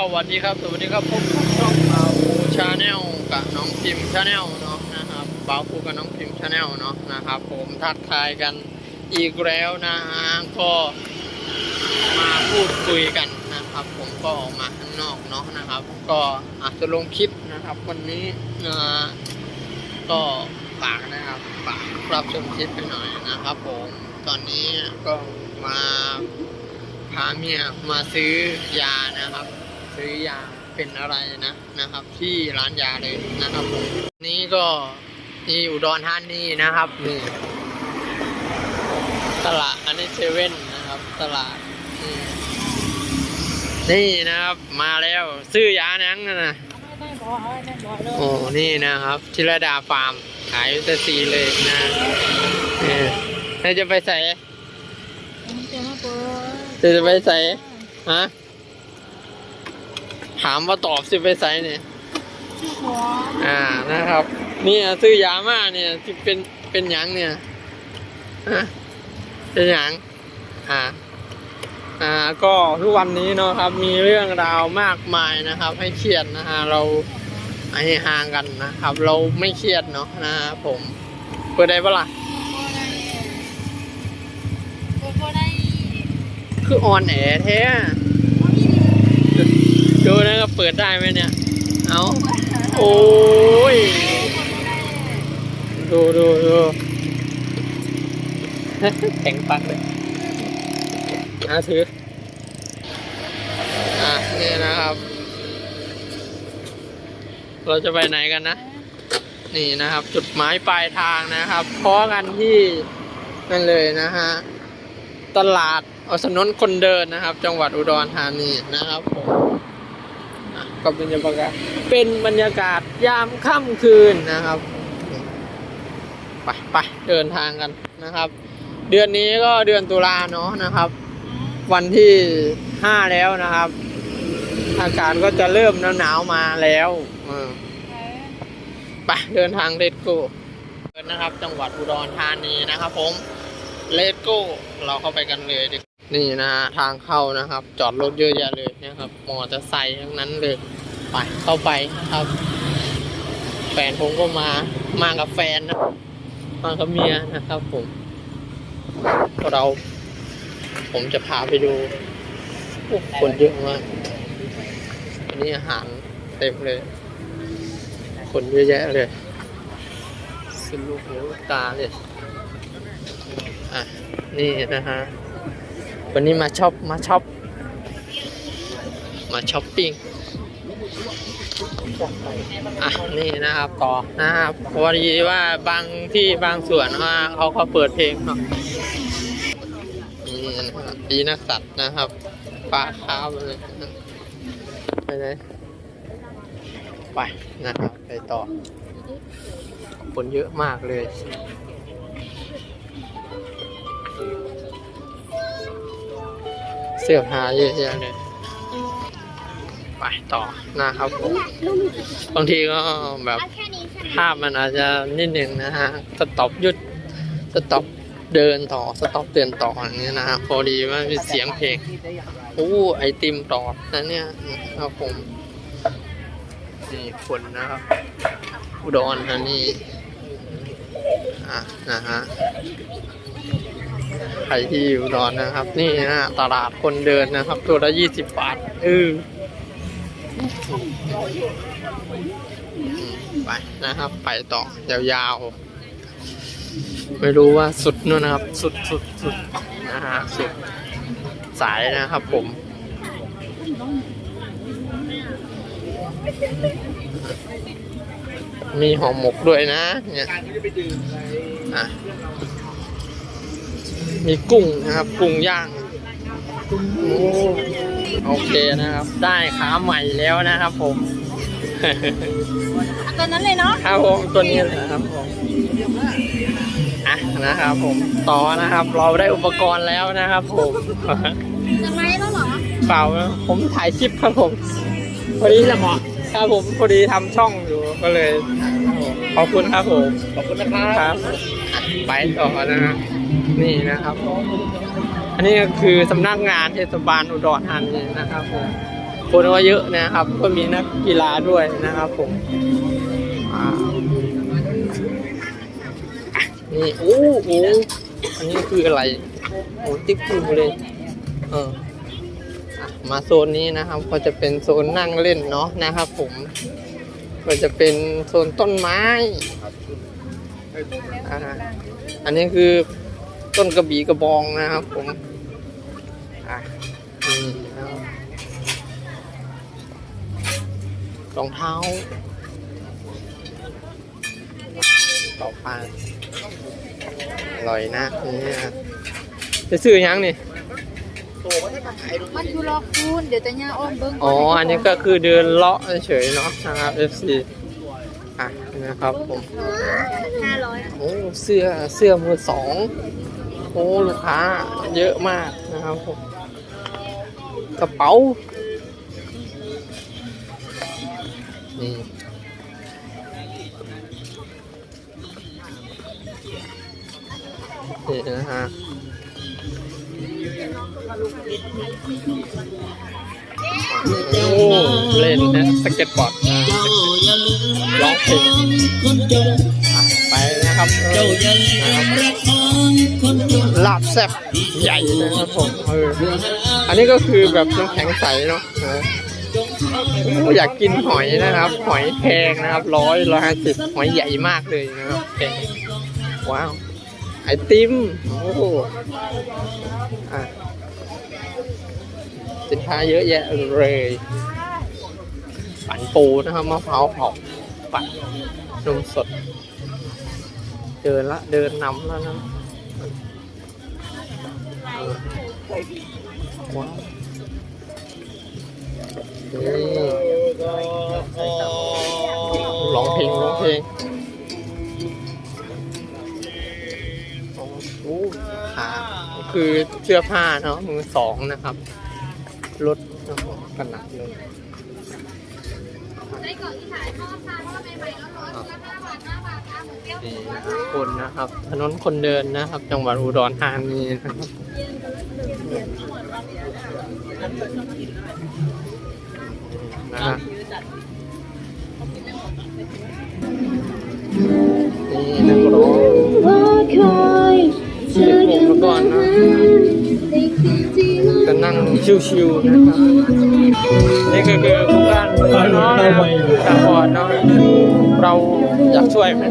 สวัสดีครับสวัสดีครับพบกับช่องบาวฟูชาแนลกับน้องพิมชาแนลเนาะนะครับบาวฟูกับน้องพิมชาแนลเนาะนะครับ ผมทักทายกันอีกแล้วนะฮะก็มาพูดคุยกันนะครับ ผมก็ออกมาข้างนอกเนาะนะครับ ก็อาจจะลงคลิปนะครับ วันนี้นะก็ฝากนะครับฝากรับชมคลิปไปหน่อยนะครับ ผมตอนนี้ก็มาพาเมียมาซื้อยานะครับ ซื้อยาเป็นอะไรนะนะครับ ที่ร้านยาเลยนะครับผมนี่ก็ที่อุดรธานีนะครับนี่ตลาดอันนี้เซเว่นนะครับ ตลาดนี่นี่นะครับมาแล้วซื้อยานังนะนะโอ้นี่นะครับธิรดาฟาร์มขายวิตาซีเลยนะเออแล้วจะไปใส่จะจะไปใส่ฮะ ถามว่าตอบสิไปไซเนี่ยอ่านะครับ เนี่ยซื้อยามาเนี่ยที่เป็นเป็นหยังเนี่ยฮะเป็นหยังอ่าอ่าก็ทุกวันนี้เนาะครับ มีเรื่องราวมากมายนะครับ ให้เครียดนะฮะเราให้ห่างกันนะครับ เราไม่เครียดเนาะนะครับผมเปิดได้ปะล่ะคือออนแอร์แท้อะ ดูนะครับเปิดได้ไหมเนี่ย เอาโอ้ย ดูดูดูแข็งปักเลยอะถือ อะนี่นะครับ เราจะไปไหนกันนะ นี่นะครับ จุดหมายปลายทางนะครับพอกันที่นั่นเลยนะฮะ ตลาดอสนนคนเดินนะครับ จังหวัดอุดรธานีนะครับผม ก็เป็นบรรยากาศเป็นบรรยากาศยามค่ำคืนนะครับไปไปเดินทางกันนะครับ เดือนนี้ก็เดือนตุลาเนาะนะครับ วันที่ห้าแล้วนะครับ อากาศก็จะเริ่มหนาวๆมาแล้วไปเดินทางเลดโก้นะครับ จังหวัดอุดรธานีนะครับ ผมเลตโก้เราเข้าไปกันเลยดิ นี่นะฮะทางเข้านะครับ จอดรถเยอะแยะเลยนะครับมอเตอร์ไซค์ทั้งนั้นเลยไปเข้าไปนะครับ แฟนผมก็มามากับแฟนนะมากับเมียนะครับผมเรา ผมจะพาไปดูคนเยอะมากอันนี้อาหารเต็มเลย คนเยอะแยะเลยสุดลูกหูลูกตาเลยอะนี่นะฮะ วันนี้มาช็อปมาช็อปมาช้อปปิ้งอะนี่นะครับต่อนะครับพอดีว่าบางที่บางส่วนว่าเขาเขาเปิดเพลงเนาะนี่นะครับปีนักสัตว์นะครับปลาข้าวเลยไปไหนไปนะครับไปต่อคนเยอะมากเลย เสื้อผ้าเยอะแยะเลยไปต่อนะครับผมบางทีก็แบบแค่นี้ใช่ไหมภาพมันอาจจะนิดหนึ่งนะฮะสต็อปหยุดสต็อปเดินต่อสต็อปเดินต่ออย่างเงี้ยนะฮะพอดีว่ามีเสียงเพลงโอ้ไอติมต่อนะเนี่ยนะครับผมนี่คนนะครับอุดรธานีอะนะฮะ ใครที่อยู่ดอนนะครับ นี่นะฮะตลาดคนเดินนะครับ ตัวละยี่สิบบาทเอออืมไปนะครับ ไปต่อยาวๆ ไม่รู้ว่าสุดนู่นนะครับ สุดสุดสุดนะฮะสุดสายนะครับผมมีห่อหมกด้วยนะ เนี่ยอะ มีกุ้งนะครับ กุ้งย่างโอ้โอเคนะครับ ได้ขาใหม่แล้วนะครับผมตอนนั้นเลยเนาะครับผมตัวนี้เลยนะครับผมอะนะครับผมต่อนะครับ เราได้อุปกรณ์แล้วนะครับ ผมจะไลฟ์แล้วเหรอเปล่านะผมถ่ายคลิปครับผมพอดีละหมอครับผมพอดีทำช่องอยู่ก็เลย ขอบคุณครับผมขอบคุณนะครับครับอะไปต่อนะฮะ นี่นะครับ อันนี้ก็คือสำนักงานเทศบาลอุดรธานีนะครับผมคนก็เยอะนะครับ ก็มีนักกีฬาด้วยนะครับผมนี่โอ้โหอันนี้คืออะไรโอ้ติ๊กถูเลย เออมาโซนนี้นะครับ ก็จะเป็นโซนนั่งเล่นเนาะนะครับผม ก็จะเป็นโซนต้นไม้ออันนี้คือ ต้นกระบี่กระบองนะครับผมอะนี่นะครับรองเท้าต่อไปอร่อยนะนี่นะจะซื้อยังนี่มันอยู่รอคูณเดี๋ยวจะย่าอ้อมเบิ้งอ๋อ อันนี้ก็คือเดินเลาะเฉยๆเนาะนะครับ FC อะนะครับผมห้าร้อยโอ้เสื้อเสื้อมือสองโอ้ลูกค้าเยอะมากนะครับผมกระเป๋า นี่นี่นะฮะโอ้เล่นนะสเก็ตบอร์ดนะร้องเพลงอะไป นะครับเออนะครับลาบแซ่บใหญ่นะครับผมเอออันนี้ก็คือแบบน้ำแข็งใสเนาะเออโอ้อยากกินหอยนะครับ หอยแพงนะครับร้อยร้อยห้าสิบหอยใหญ่มากเลยนะครับแพงว้าวไอติมโอ้โหอะสินค้าเยอะแยะเลยปั่นปูนะครับมะพร้าวเผาปั่นนมสด เดินละเดินนำแล้วนะเออว้าวนี่ร้องเพลงร้องเพลงโอ้โหขาก็คือเสื้อผ้าเนาะมือสองนะครับ รถนะครับขนาดเลย นี่นะครับคนนะครับ ถนนคนเดินนะครับ จังหวัดอุดรธานีนะครับนะฮะนี่นักร้องเด็กผมเมื่อก่อนนะจะนั่งชิวๆนะครับนี่ก็คือผู้การเมืองเนาะนะครับตาบอดเนาะเราอยากช่วยไหม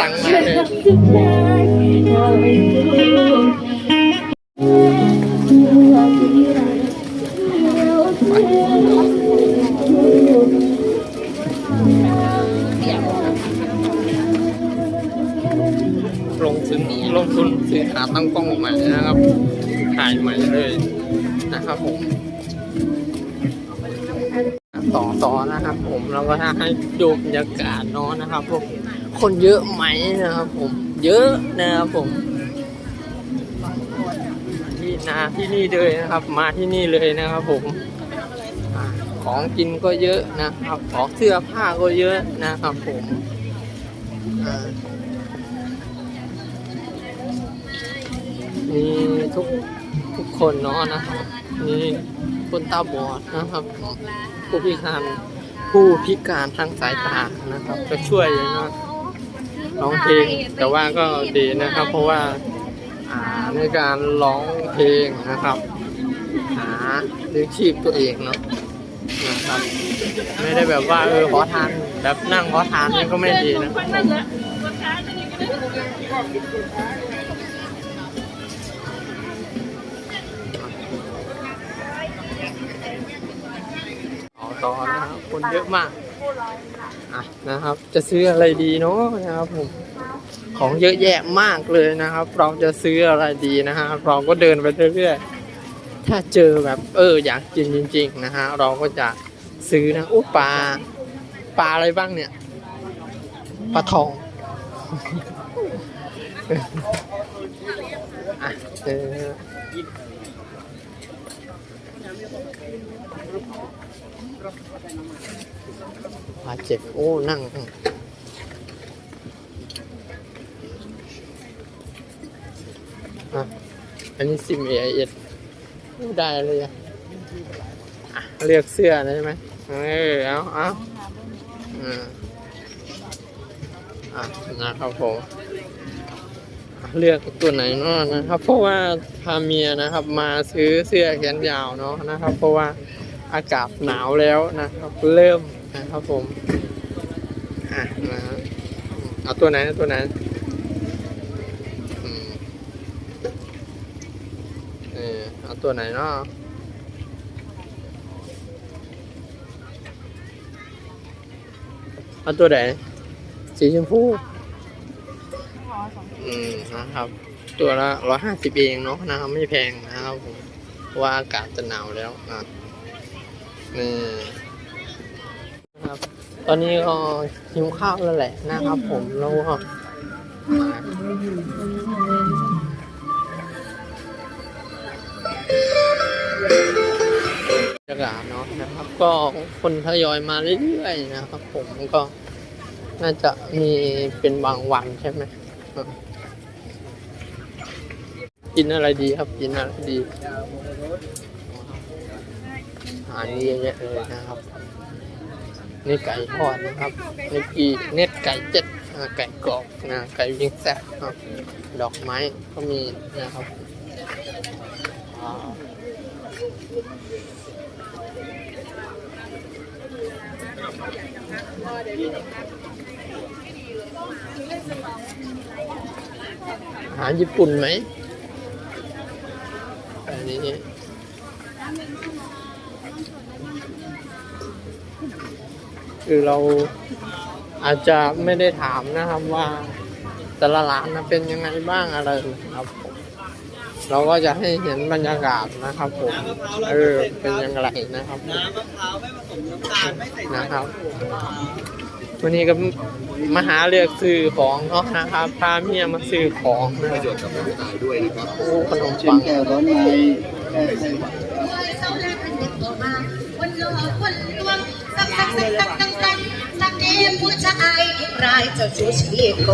ตังค์มาเลยลงทุนลงทุนซื้อขาตั้งกล้องใหม่นะครับ ถ่ายใหม่เลยนะครับผมต่อต่อนะครับผมแล้วก็ให้ดูบรรยากาศเนาะนะครับผม คนเยอะไหมนะครับผม เยอะนะครับผมที่นาที่นี่เลยนะครับ มาที่นี่เลยนะครับผมอของกินก็เยอะนะครับ ของเสื้อผ้าก็เยอะนะครับผมอ่ามีทุกทุกคนเนาะนะครับมีคนตาบอดนะครับ ผู้พิการผู้พิการทางสายตานะครับ ก็ช่วยนะ ร้องเพลงแต่ว่าก็ดีนะครับ เพราะว่าในการร้องเพลงนะครับ หาเลี้ยงชีพตัวเองเนาะนะครับไม่ได้แบบว่าเออขอทานแบบนั่งขอทานนี่ก็ไม่ดีนะตอต่อนะครับคนเยอะมาก อะนะครับ จะซื้ออะไรดีเนาะนะครับผม ของเยอะแยะมากเลยนะครับ เราจะซื้ออะไรดีนะฮะเราก็เดินไปเรื่อยๆถ้าเจอแบบเอออยากกินจริง ๆ นะฮะเราก็จะซื้อนะอู้ปลาปลาอะไรบ้างเนี่ยปลาทองอะเจอาเจ็บโอ้ นั่งอันนี้ซิม AIS โอ้ได้เลยอะอะเลือกเสื้อนะใช่ไหมเออเอาเอาอ่าอะนะครับผมเลือกตัวไหนเนาะนะครับ เพราะว่าพาเมียนะครับ มาซื้อเสื้อแขนยาวเนาะนะครับ เพราะว่าอากาศหนาวแล้วนะครับ เริ่ม นะครับผม อะนะฮะเอาตัวไหนเอาตัวไหนเออเอาตัวไหนเนาะเอาตัวไหนสีชมพูอืมนะครับ ตัวละร้อยห้าสิบเองเนาะนะครับไม่แพงนะครับผมว่าอากาศจะหนาวแล้วนะนี่ ตอนนี้ก็หิวข้าวแล้วแหละนะครับผมแล้วก็บรรยากาศเนาะนะครับ ก็คนทยอยมาเรื่อยๆนะครับ ผมก็น่าจะมีเป็นบางวันใช่ไหมกินอะไรดีครับกินอะไรดีอาหารเยอะแยะเลยนะครับ นี่ไก่ทอดนะครับนี่กีเน็ตไก่เจ็ดไก่กรอบนะไก่วิ่งแซ่บครับดอกไม้ก็มีนะครับอาหารญี่ปุ่นไหมอันนี้ คือเราอาจจะไม่ได้ถามนะครับว่าแต่ละร้านนะเป็นยังไงบ้างอะไรนะครับผมเราก็จะให้เห็นบรรยากาศนะครับผมเออเป็นยังไงนะครับน้ำมะพร้าวไม่ผสมน้ำตาลไม่ใส่นะครับ วันนี้ก็มาหาเลือกซื้อของเนาะนะครับพาเมียมาซื้อของนะประโยชน์กับร่างกายด้วยนะครับโอ้ขนมปันงแก้ร้อนในแก้ไข้หวัดวันหล่อวันลวงสักสักสักสัก สักสักผู้ชายรายเจ้าชู้ชีโก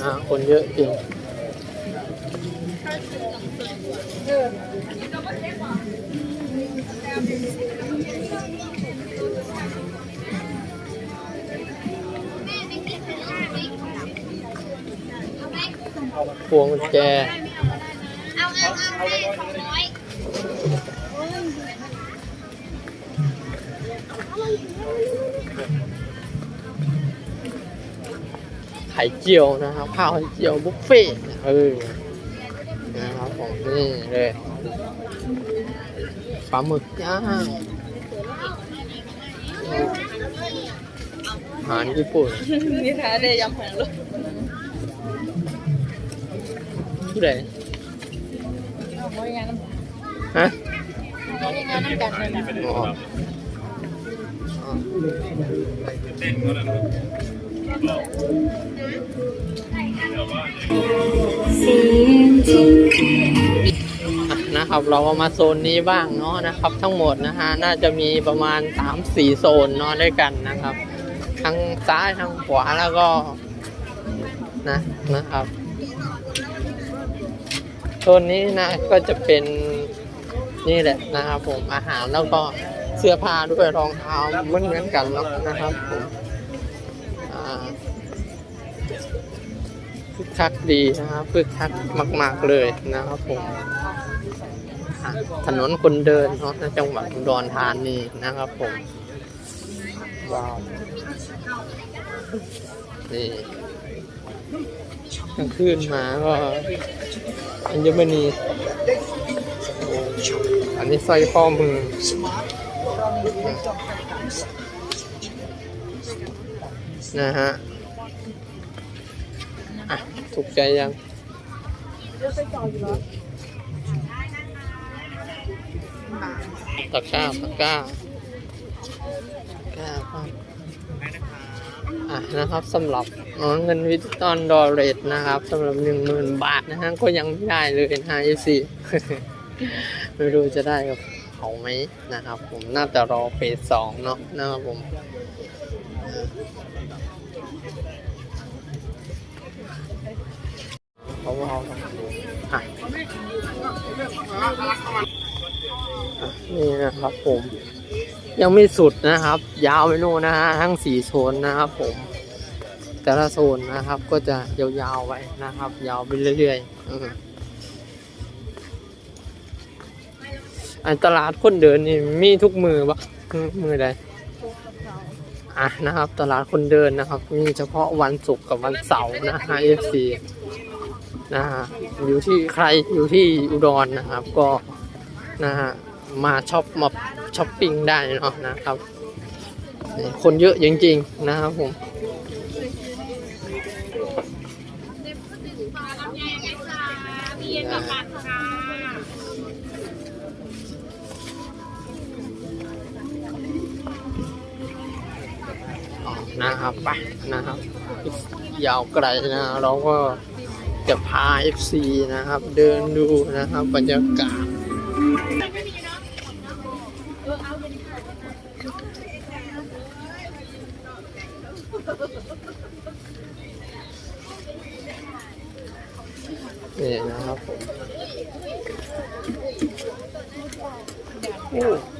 นะคนเยอะจริงพวงกุญแจเอาเอาเอา ไข่เจียวนะครับข้าวไข่เจียวบุฟเฟ่ต์เออนะครับผมนี่เลยปลาหมึกย่างอาหารญี่ปุ่นนี่แท้เดยำแข็งเลยที่ไหนเอาไว้งานน้ำฮะ เอาไว้งานกันเลยนะนะครับเราก็มาโซนนี้บ้างเนาะนะครับ ทั้งหมดนะฮะน่าจะมีประมาณสามสี่โซนเนาะด้วยกันนะครับ ทั้งซ้ายทั้งขวาแล้วก็นะนะครับโซนนี้นะก็จะเป็นนี่แหละนะครับผมอาหารแล้วก็ เสื้อผ้าด้วยรองเท้าเหมือนเหมือนกันเนาะนะครับผมคึกคักดีนะครับคึกคักมาก ๆเลยนะครับผมถนนคนเดินเนาะในจังหวัดอุดรธานีนะครับผมว้าวนี่กลางคืนมาก็อัญมณีอ้อันนี้สร้อยข้อมือ นะฮะอะถูกใจยังตะกร้าตะกร้าก้าครับอะนะครับสำหรับเอ่อเงินวิจิตอลดอเรตนะครับสำหรับหนึ่งหมื่นบาทนะฮะก็ยังไม่ได้เลยนะฮะ FC ไม่รู้จะได้กับ เขาไหมนะครับ ผมน่าจะรอเฟสสองเนาะนะครับผมเขาเอาอะนี่นะครับผม ยังไม่สุดนะครับ ยาวไปโน่นนะฮะทั้งสี่โซนนะครับผม แต่ละโซนนะครับก็จะยาวๆไปนะครับ ยาวไปเรื่อยๆ อันตลาดคนเดินนี่มีทุกมือปะมือใดอะนะครับ ตลาดคนเดินนะครับ มีเฉพาะวันศุกร์กับวันเสาร์นะฮะ FC นะฮะอยู่ที่ใครอยู่ที่อุดรนะครับ ก็นะฮะมาช็อปมาช้อปปิ้งได้เนาะนะครับ คนเยอะจริงๆนะครับผม นะครับไปนะครับ ยาวไกลนะเราก็จะพา FC นะครับ เดินดูนะครับบรรยากาศนี่นะครับผม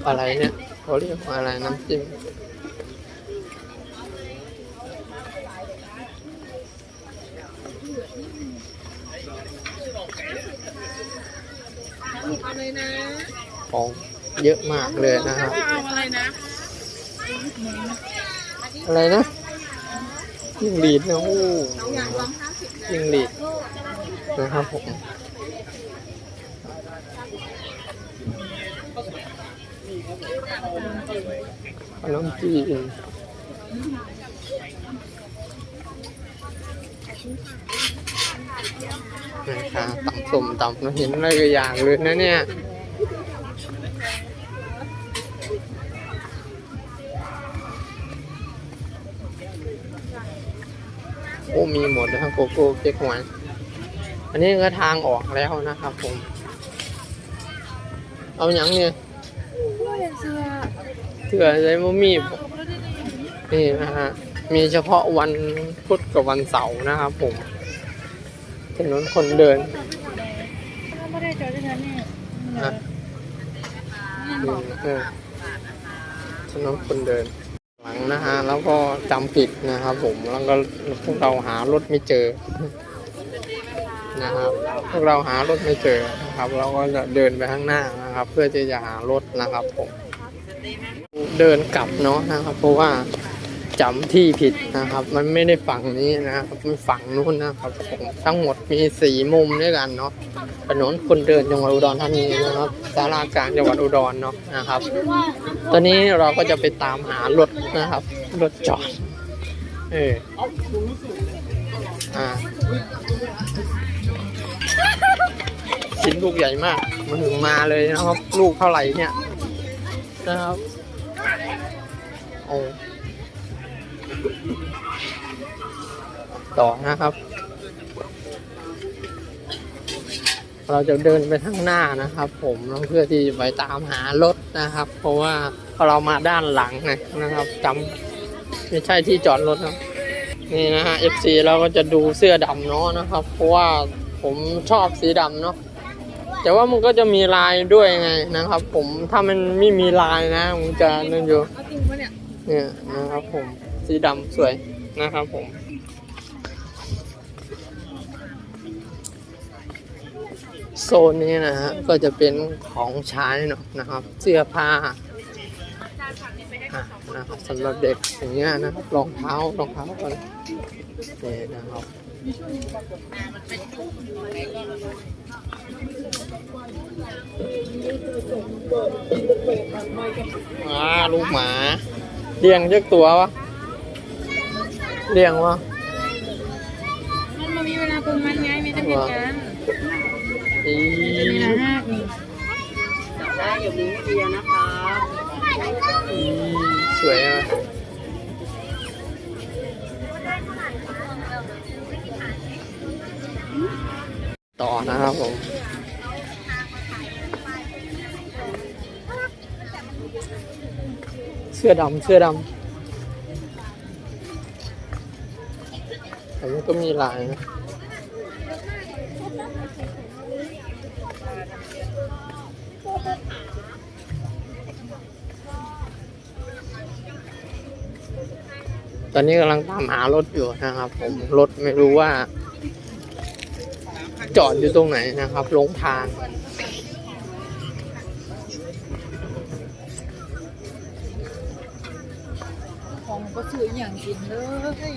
อะไรเนี่ยเขาเรียกว่าอะไรน้ำจิ้ม เอาเลยนะ ของเยอะมากเลยนะครับเอาอะไรนะอะไรนะยิงหลีดนะโอ้โหยิงหลีดนะครับผมขนมจีนนะครับตำส้มตำเห็นอะไรก็อย่างเลยนะเนี่ย มีหมดนะครับโกโก้เก๊กหวยอันนี้ก็ทางออกแล้วนะครับผม เอาอย่างเนี่ยเถื่อใจมมีบนี่นะฮะมีเฉพาะวันพุธกับวันเสาร์นะครับผมถนนคนเดินไม่ได้เจอที่นั่นนี่อะอืมเออถนนคนเดินหลัง นะฮะแล้วก็จำผิดนะครับผมแล้วก็พวกเราหารถไม่เจอนะครับพวกเราหารถไม่เจอนะครับ เราก็จะเดินไปข้างหน้านะครับ เพื่อที่จะหารถนะครับผมเดินกลับเนาะนะครับ เพราะว่า จำที่ผิดนะครับ มันไม่ได้ฝั่งนี้นะครับมันฝั่งนู้นนะครับผมทั้งหมดมีสี่มุมด้วยกันเนาะถนนคนเดินจังหวัดอุดรธานีนะครับสารากลางจังหวัดอุดรเนาะนะครับ ตอนนี้เราก็จะไปตามหารถนะครับรถจอดเอออ่าชิ้นลูกใหญ่มากมาถึงมาเลยนะครับ ลูกเท่าไหร่เนี่ยนะครับโอ้ ต่อนะครับ เราจะเดินไปข้างหน้านะครับ ผมเพื่อที่ไปตามหารถนะครับ เพราะว่าเรามาด้านหลังไงนะครับจำไม่ใช่ที่จอดรถนะนี่นะฮะ FC เราก็จะดูเสื้อดำเนาะนะครับ เพราะว่าผมชอบสีดำเนาะแต่ว่ามันก็จะมีลายด้วยไงนะครับ ผมถ้ามันไม่มีลายนะมันจะนั่นอยู่เนี่ยนะครับผมสีดำสวยนะครับผม โซนนี้นะฮะก็จะเป็นของใช้เนาะนะครับ เสื้อผ้าอนะครับสำหรับเด็กอย่างเงี้ยนะรองเท้ารองเท้ากันนี่นะครับอาลูกหมาเลี้ยงเยอะตัววะเลี้ยงวะมันมามีเวลาปรุงมันไงไมีแต่เพียงกัน อีมีละห้านี่ได้ยู่มีเบียนะคะสวยอะต่อนะครับผมเสื้อดำเสื้อดำแต่มันก็มีลายนะ ตอนนี้กำลังตามหารถอยู่นะครับผมรถไม่รู้ว่า จอดอยู่ตรงไหนนะครับหลงทางของก็ซื้ออย่างกินเลย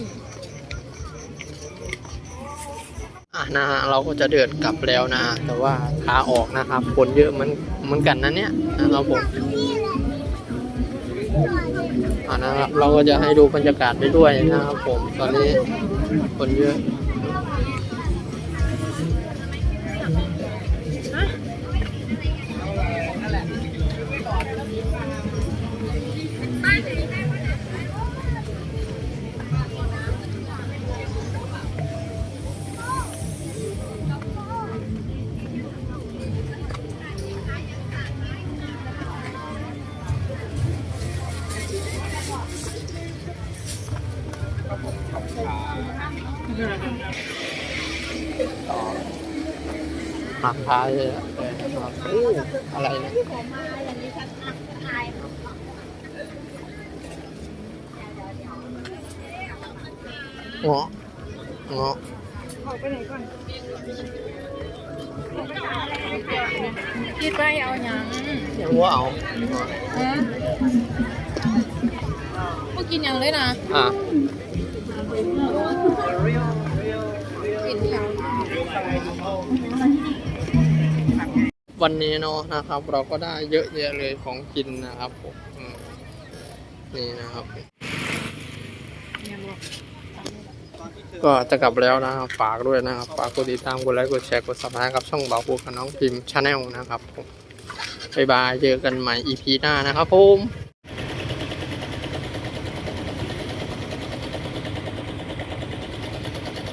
อะนะฮะเราก็จะเดินกลับแล้วนะฮะแต่ว่าขาออกนะครับคนเยอะเหมือนเหมือนกันนะเนี่ยนะครับผมอะ นะครับ เราก็จะให้ดูบรรยากาศไปด้วยนะครับผม ตอนนี้คนเยอะ หักท้ายเลยอะเลยนะอู้อะไรเนี่ยเงาะเงาะออกไปไหนก่อนคิดไปเอาหยังยังว่าเอาฮะก็กินหยังเลยนะอะกินหยัง วันนี้เนาะนะครับ เราก็ได้เยอะแยะเลยของกินนะครับผมนี่นะครับ ก็จะกลับแล้วนะครับฝากด้วยนะครับฝากกดติดตามกดไลค์กดแชร์กดซับสไครต์กับช่องบ่าวพูกับน้องพิมพ์ชาแนลนะครับผมบายบายเจอกันใหม่ EP หน้านะครับผม